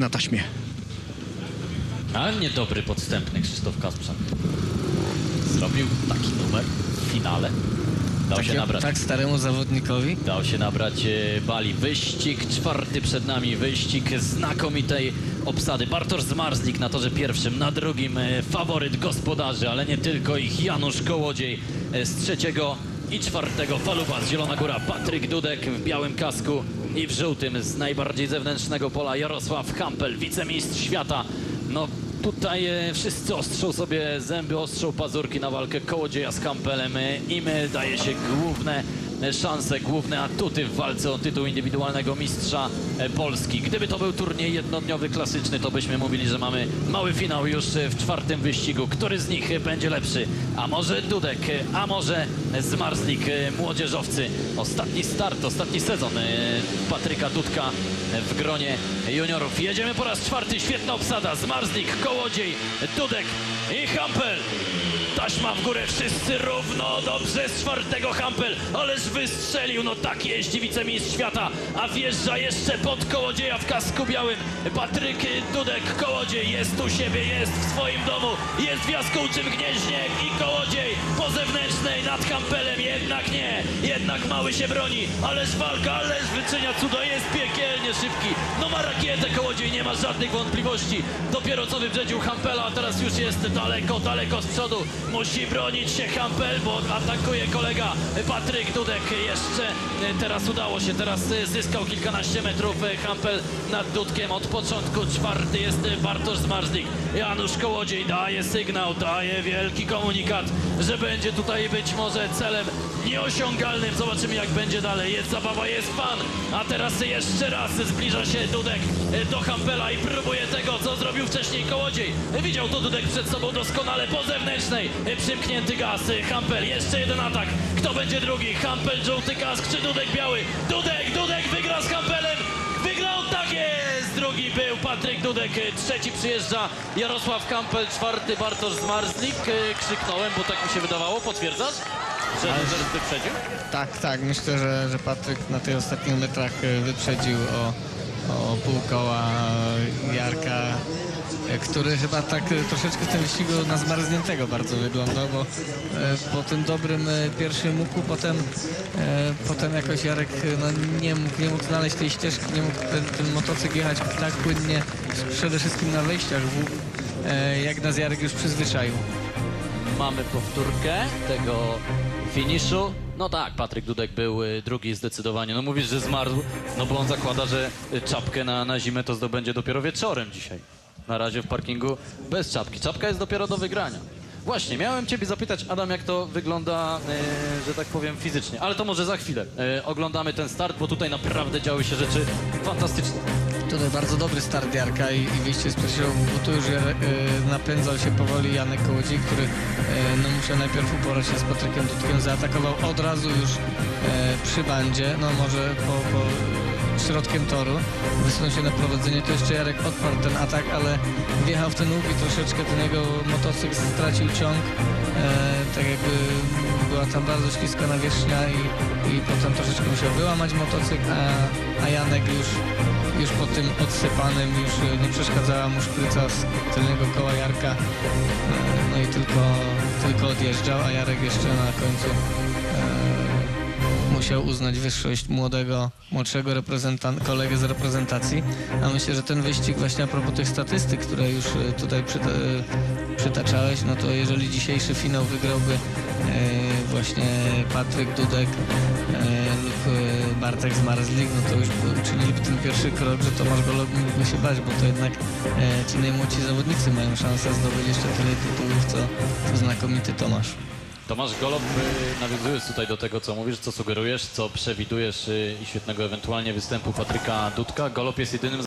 na taśmie. Ale niedobry podstępny Krzysztof Kasprzak. Zrobił taki numer w finale. Dał się nabrać. tak staremu zawodnikowi. Dał się nabrać e, Bali. Wyścig czwarty przed nami. Wyścig znakomitej obsady. Bartosz Zmarzlik na torze pierwszym, na drugim e, faworyt gospodarzy, ale nie tylko ich. Janusz Kołodziej e, z trzeciego i czwartego faluba z Zielona Góra. Patryk Dudek w białym kasku i w żółtym z najbardziej zewnętrznego pola. Jarosław Hampel, wicemistrz świata. No Tutaj e, wszyscy ostrzą sobie zęby, ostrzą pazurki na walkę Kołodzieja z Kampelem. E, Im e, daje się główne szanse, główne atuty w walce o tytuł indywidualnego mistrza e, Polski. Gdyby to był turniej jednodniowy, klasyczny, to byśmy mówili, że mamy mały finał już e, w czwartym wyścigu. Który z nich e, będzie lepszy? A może Dudek, e, a może Zmarzlik, e, młodzieżowcy. Ostatni start, ostatni sezon e, Patryka Dudka e, w gronie juniorów. Jedziemy po raz czwarty, świetna obsada. Zmarzlik, Kołodziej, Dudek i Hampel. Taśma w górę, wszyscy równo, dobrze z czwartego Hampel, ależ wystrzelił, no tak jeździ wicemistrz świata, a wjeżdża jeszcze pod Kołodzieja w kasku białym. Patryk Dudek, Kołodziej jest u siebie, jest w swoim domu, jest w jaskółczym gnieźnie i Kołodziej. Po zewnętrznej nad Hampelem, jednak nie, jednak mały się broni, ależ walka, ależ wyczynia cudo, jest piekielnie szybki, no ma rakietę Kołodziej, nie ma żadnych wątpliwości, dopiero co wyprzedził Hampela, a teraz już jest daleko, daleko z przodu, musi bronić się Hampel, bo atakuje kolega Patryk Dudek, jeszcze e, teraz udało się, teraz e, zyskał kilkanaście metrów e, Hampel nad Dudkiem, od początku czwarty jest e, Bartosz Zmarzlik, Janusz Kołodziej daje sygnał, daje wielki komunikat, że będzie tutaj być może celem nieosiągalnym, zobaczymy jak będzie dalej, jest zabawa, jest pan, a teraz jeszcze raz zbliża się Dudek e, do Hampela i próbuje tego, co zrobił wcześniej Kołodziej, widział to Dudek przed sobą doskonale po zewnętrznej, E, przymknięty gaz, e, Hampel, jeszcze jeden atak, kto będzie drugi, Hampel, żółty kask czy Dudek biały, Dudek, Dudek wygra z Hampelem, wygrał, tak jest, drugi był Patryk Dudek, e, trzeci przyjeżdża Jarosław Kampel, czwarty Bartosz Zmarzlik, krzyknąłem, bo tak mi się wydawało, potwierdzasz? Że wyprzedził? Tak, tak. Myślę, że, że Patryk na tych ostatnich metrach wyprzedził o, o pół koła Jarka, który chyba tak e, troszeczkę w tym wyścigu na zmarzniętego bardzo wyglądał, bo e, po tym dobrym e, pierwszym łuku potem, potem jakoś Jarek no, nie, mógł, nie mógł znaleźć tej ścieżki, nie mógł ten, ten motocykl jechać tak płynnie, przede wszystkim na wejściach w jak nas Jarek już przyzwyczaił. Mamy powtórkę tego finiszu. No tak, Patryk Dudek był drugi zdecydowanie. No mówisz, że zmarł, no bo on zakłada, że czapkę na, na zimę to zdobędzie dopiero wieczorem dzisiaj. Na razie w parkingu bez czapki. Czapka jest dopiero do wygrania. Właśnie, miałem ciebie zapytać, Adam, jak to wygląda, y, że tak powiem, fizycznie. Ale to może za chwilę. Y, oglądamy ten start, bo tutaj naprawdę działy się rzeczy fantastyczne. Tutaj bardzo dobry start Jarka i, i wyjście z pierwszego, bo tu już e, napędzał się powoli Janek Kołodziej, który e, no, musiał najpierw uporać się z Patrykiem Dudkiem, zaatakował od razu już e, przy bandzie, no może po, po środkiem toru, wysunął się na prowadzenie, to jeszcze Jarek odparł ten atak, ale wjechał w ten łuk i troszeczkę ten jego motocykl stracił ciąg, e, tak jakby była tam bardzo śliska nawierzchnia i, i potem troszeczkę musiał wyłamać motocykl, a, a Janek już już po tym odsypanym już nie przeszkadzała mu szpryca z tylnego koła Jarka. E, No i tylko, tylko odjeżdżał, a Jarek jeszcze na końcu e, musiał uznać wyższość młodego, młodszego kolegę z reprezentacji. A myślę, że ten wyścig właśnie a propos tych statystyk, które już e, tutaj przyta- e, przytaczałeś, no to jeżeli dzisiejszy finał wygrałby e, właśnie Patryk Dudek e, lub e, Bartek Zmarzlik, no to już by uczyniliby ten pierwszy krok, że Tomasz Golob mógłby się bać, bo to jednak e, ci najmłodsi zawodnicy mają szansę zdobyć jeszcze tyle tytułów, co, co znakomity Tomasz. Tomasz Golob, y, nawiązując tutaj do tego, co mówisz, co sugerujesz, co przewidujesz y, i świetnego ewentualnie występu Patryka Dudka, Golob jest jedynym